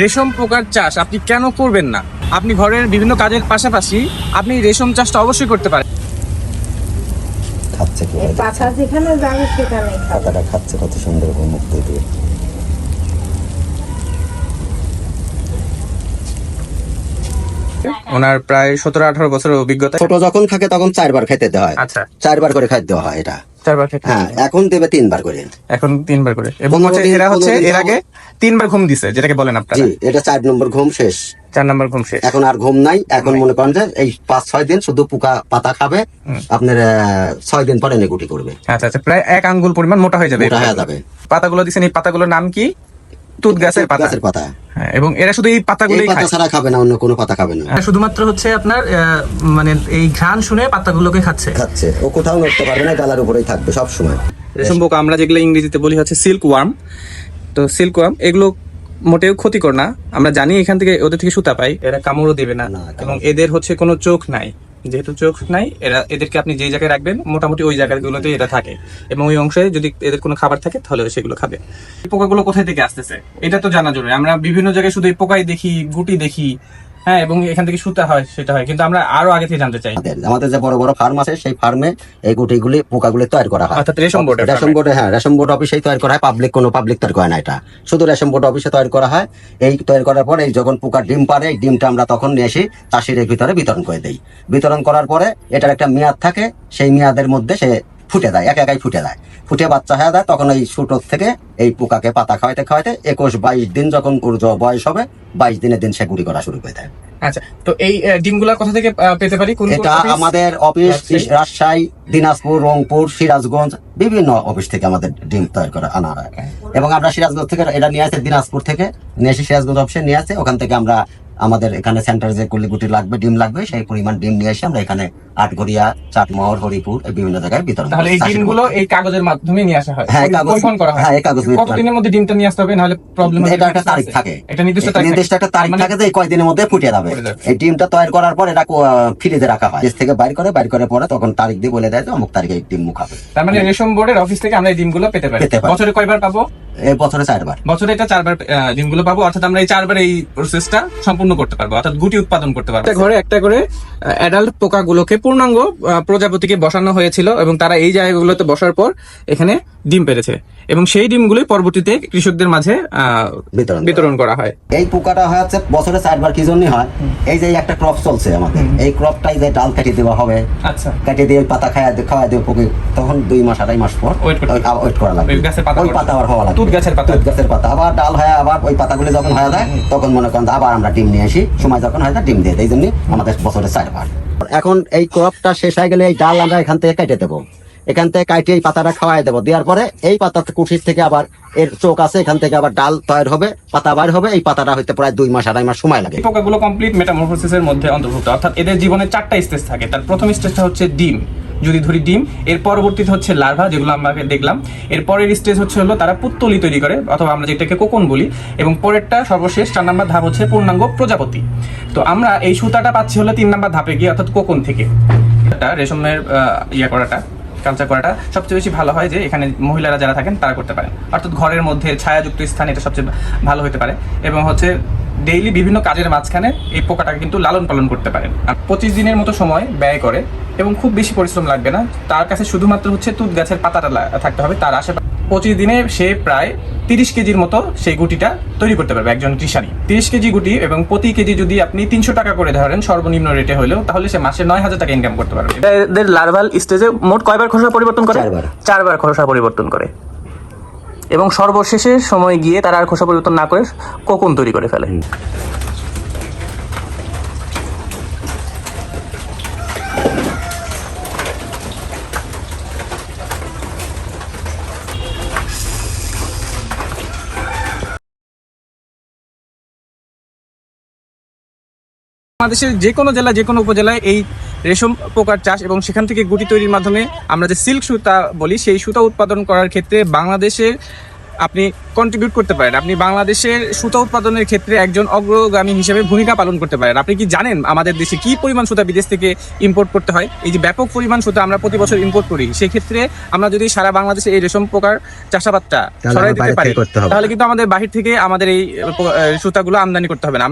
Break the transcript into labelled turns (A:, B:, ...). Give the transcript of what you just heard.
A: রেশম পোকার চাষ আপনি কেন করবেন না? আপনি ঘরের বিভিন্ন কাজের পাশাপাশি আপনি রেশম চাষটা অবশ্যই করতে পারেন।
B: খাচ্ছে কি?
C: পাতা যেখানে যাবে সেখানে খাবে।
B: পাতাটা খাচ্ছে কত সুন্দর মুক্ত দিয়ে।
A: ওনার প্রায় সতেরো আঠারো বছরের অভিজ্ঞতা।
B: ছোট যখন থাকে তখন চারবার খাইতে দেওয়া হয়।
A: আচ্ছা।
B: চারবার করে খাইতে দেওয়া হয় এটা।
A: চারবার খেতে
B: হ্যাঁ এখন দেবে তিনবার করে।
A: এখন তিনবার করে। এবং হচ্ছে এরা হচ্ছে এর আগে তিনবার ঘুম দিছে যেটাকে বলেন আপনারা।
B: জি এটা চার নম্বর ঘুম শেষ।
A: চার নাম্বার ঘুম শেষ।
B: এখন আর ঘুম নাই এখন মনে করেন যে এই পাঁচ ছয় দিন শুধু পোকা পাতা খাবে আপনার ছয় দিন পরে নেগুটি করবে।
A: আচ্ছা আচ্ছা প্রায় এক আঙ্গুল পরিমাণ মোটা হয়ে যাবে।
B: মোটা হয়ে যাবে।
A: পাতাগুলো দিছেন এই পাতাগুলোর নাম কি? তুত গাছের পাতা।
B: গাছের পাতা।
A: হ্যাঁ, এবং এরা শুধু এই পাতাগুলোই
B: পাতা
A: খায়।
B: ছাড়া খাবে না অন্য কোনো পাতা খাবে না।
A: শুধুমাত্র হচ্ছে আপনার আহ, মানে এই ঘ্রাণ শুনে পাতাগুলোকে খাচ্ছে।
B: খাচ্ছে। ও কোথাও নড়তে পারবে না ডালার উপরেই থাকবে সব সময়
A: রেশম পোকা আমরা যেগুলো ইংরেজিতে বলি হচ্ছে সিল্ক ওয়ার্ম তো সিল্ক ওয়ার্ম এগুলো মোটেও ক্ষতিকর না। আমরা জানি এখান থেকে ওদের থেকে সুতা পাই এরা কামড়ও দেবে না।
B: না,
A: এবং এদের হচ্ছে কোনো চোখ নাই। যেহেতু চোখ নাই, এরা, এদেরকে আপনি যেই জায়গায় রাখবেন, মোটামুটি ওই জায়গাগুলোতে এরা থাকে। এবং ওই অংশে যদি এদের কোনো খাবার থাকে, তাহলে সেগুলো খাবে। পোকাগুলো কোথায় থেকে আসতেছে? এটা তো জানা জরুরি। আমরা বিভিন্ন জায়গায় শুধু এই পোকাই দেখি, গুটি দেখি হ্যাঁ এবং এখান থেকে সুতা হয় সেটা হয়। কিন্তু আমরা আরও আগে থেকে জানতে চাই।
B: আমাদের যে বড় বড় ফার্ম আছে সেই ফার্মে এই গুটিগুলি পোকাগুলি তৈরি করা হয়।
A: অর্থাৎ রেশম বোর্ডের
B: রেশন বোর্ডে হ্যাঁ রেশন বোর্ড অফিসেই তৈরি করা হয় পাবলিক কোনো পাবলিক তৈরি করে না এটা। শুধু রেশন বোর্ড অফিসে তৈরি করা হয়। এই তৈরি করার পরে এই যখন পোকা ডিম পারে এই ডিমটা আমরা তখন নিয়ে এসে চাষির ভিতরে বিতরণ করে দেই। বিতরণ করার পরে এটার একটা মেয়াদ থাকে সেই মেয়াদের মধ্যে সে ফুটে দেয় এক একাই ফুটে দেয় ফুটে বাচ্চা হয়ে যায় তখন এই ছোটোর থেকে এই পোকাকে পাতা খাওয়াইতে খাওয়াইতে একুশ বাইশ দিন যখন বয়স হবে বাইশ দিনের দিন সে গুড়ি করা শুরু করে দেয়।
A: আচ্ছা তো এই ডিমগুলা কোথা থেকে পেতে পারি?
B: এটা আমাদের অফিস
A: রাজশাহী?
B: রাজশাহী দিনাজপুর রংপুর সিরাজগঞ্জ বিভিন্ন অফিস থেকে আমাদের ডিম তৈরি করে আনা হয়। এবং আমরা সিরাজগঞ্জ থেকে এটা নিয়ে আসে দিনাজপুর থেকে নিয়ে এসে সিরাজগঞ্জ অফিসে নিয়ে আসে ওখান থেকে আমরা আমাদের এখানে সেন্টারে যে কলিগুটি লাগবে ডিম লাগবে সেই পরিমাণ ডিম নিয়ে এসে আমরা এখানে আটঘরিয়া চাটমোহর হরিপুর এই বিভিন্ন জায়গায় বিতরণ
A: তাহলে এই ডিমগুলো এই কাগজের মাধ্যমে নিয়ে আসা হয়?
B: হ্যাঁ, কাগজ-
A: করা হয়?
B: হ্যাঁ, এই কাগজ
A: কতদিনের মধ্যে ডিমটা নিয়ে আসতে হবে? নাহলে প্রবলেম
B: এটা একটা তারিখ থাকে।
A: এটা নির্দিষ্ট তারিখ
B: নির্দিষ্ট একটা তারিখ
A: মানে-
B: থাকে যে এই কয়দিনের মধ্যে ফুটে যাবে। এই ডিমটা তৈরি করার পর এটা ফ্রিজে রাখা হয়। ফ্রিজ থেকে বাইর করে বাইর করে পরে তখন তারিখ দিয়ে বলে দেয় যে অমুক তারিখে এই ডিম মুখাবে
A: তার মানে রেশম বোর্ডের অফিস থেকে আমরা এই ডিমগুলো পেতে পারি। বছরে কয়বার পাবো?
B: বছরে চারবার।
A: বছরে এটা চারবার আহ, ডিমগুলো পাবো। অর্থাৎ আমরা এই চারবার এই প্রসেসটা সম্পূর্ণ করতে পারব। অর্থাৎ গুটি উৎপাদন করতে পারব। ঘরে একটা করে অ্যাডাল্ট পোকাগুলোকে পূর্ণাঙ্গ প্রজাপতিকে বসানো হয়েছিল এবং তারা এই জায়গাগুলোতে বসার পর এখানে ডিম পেরেছে। এবং সেই ডিমগুলি পরবর্তীতে কৃষকদের মাঝে
B: বিতরণ করা
A: হয়।
B: এই পোকাটা হচ্ছে বছরে চারবার কি জন্য হয়? এই যে একটা ক্রপ চলছে আমাদের। এই ক্রপটাই যে ডাল কেটে দেওয়া হবে
A: আচ্ছা।
B: কেটে দিয়ে পাতা খাওয়া খাওয়া দিয়ে পোকে তখন দুই মাস আড়াই মাস পর
A: Wait করতে হবে।
B: ওয়েট করা লাগবে।
A: ওই গাছের পাতা
B: ওই পাতা আবার হওয়া লাগবে।
A: তুত গাছের পাতা।
B: তুত গাছের পাতা। আবার ডাল হয় আবার ওই পাতাগুলি যখন হয়ে যায় তখন মনে করেন আবার আমরা ডিম নিয়ে আসি। সময় যখন হয় ডিম দিয়ে দেয়। এই জন্য আমাদের বছরে চারবার। এখন এই ক্রপটা শেষ হয়ে গেলে এই ডাল আমরা এখান থেকে কেটে দেবো। এখান থেকে কাটে এই পাতাটা খাওয়াই দেবো। দেওয়ার পরে এই পাতা কুঠির থেকে আবার এর চোখ আছে, এখান থেকে আবার ডাল তৈরি হবে, পাতা বার হবে। এই পাতাটা হইতে প্রায় দুই মাস, আড়াই মাস সময় লাগে।
A: পোকাগুলো কমপ্লিট মেটামরফোসিসের মধ্যে অন্তর্ভুক্ত। অর্থাৎ এদের জীবনে চারটা স্টেজ থাকে। তার প্রথম স্টেজটা হচ্ছে ডিম। যদি ধরি ডিম, এর পরবর্তীতে হচ্ছে লার্ভা যেগুলো আমরা দেখলাম। এর পরের স্টেজ হচ্ছে হলো তারা পুত্তলি তৈরি করে, অথবা আমরা যেটাকে কোকন বলি। এবং পরেরটা সর্বশেষ, চার নাম্বার ধাপ হচ্ছে পূর্ণাঙ্গ প্রজাপতি। তো আমরা এই সুতাটা পাচ্ছি হলো তিন নাম্বার ধাপে গিয়ে, অর্থাৎ কোকন থেকে। রেশমের ইয়ে করাটা। কালচার করাটা সবচেয়ে বেশি ভালো হয় যে এখানে মহিলারা যারা থাকেন তারা করতে পারেন। অর্থাৎ ঘরের মধ্যে ছায়াযুক্ত স্থান এটা সবচেয়ে ভালো হতে পারে। এবং হচ্ছে ডেইলি বিভিন্ন কাজের মাঝখানে এই পোকাটাকে কিন্তু লালন পালন করতে পারেন। আর পঁচিশ দিনের মতো সময় ব্যয় করে এবং খুব বেশি পরিশ্রম লাগবে না। তার কাছে শুধুমাত্র হচ্ছে তুত গাছের পাতাটা থাকতে হবে। তার আশেপাশে পঁচিশ দিনে সে প্রায় তিরিশ কেজির মতো সেই গুটিটা তৈরি করতে পারবে একজন কৃষানি তিরিশ কেজি গুটি এবং প্রতি কেজি যদি আপনি তিনশো টাকা করে ধরেন সর্বনিম্ন রেটে হলেও তাহলে সে মাসে নয় হাজার টাকা ইনকাম করতে পারবে। এদের লার্ভাল স্টেজে মোট কয়বার খোসা পরিবর্তন করে?
B: চারবার।
A: চারবার খোসা পরিবর্তন করে। এবং সর্বশেষে সময় গিয়ে তারা আর খোসা পরিবর্তন না করে কোকুন তৈরি করে ফেলে। বাংলাদেশের যে কোনো জেলা যে কোনো উপজেলায় এই রেশম পোকার চাষ এবং সেখান থেকে গুটি তৈরির মাধ্যমে আমরা যে সিল্ক সুতা বলি, সেই সুতা উৎপাদন করার ক্ষেত্রে বাংলাদেশের আপনি কন্ট্রিবিউট করতে পারেন। আপনি বাংলাদেশের সুতা উৎপাদনের ক্ষেত্রে একজন অগ্রগামী হিসেবে ভূমিকা পালন করতে পারেন। আপনি কি জানেন আমাদের দেশে কি পরিমাণ সুতা বিদেশ থেকে ইম্পোর্ট করতে হয়? এই যে ব্যাপক পরিমাণ সুতা আমরা প্রতি বছর ইম্পোর্ট করি সেক্ষেত্রে আমরা যদি সারা বাংলাদেশে এই রেশম পোকার চাষাবাদটা
B: সরাই
A: ছড়াই দিতে পারি। তাহলে কিন্তু আমাদের বাহির থেকে আমাদের এই সুতাগুলো আমদানি করতে হবে না।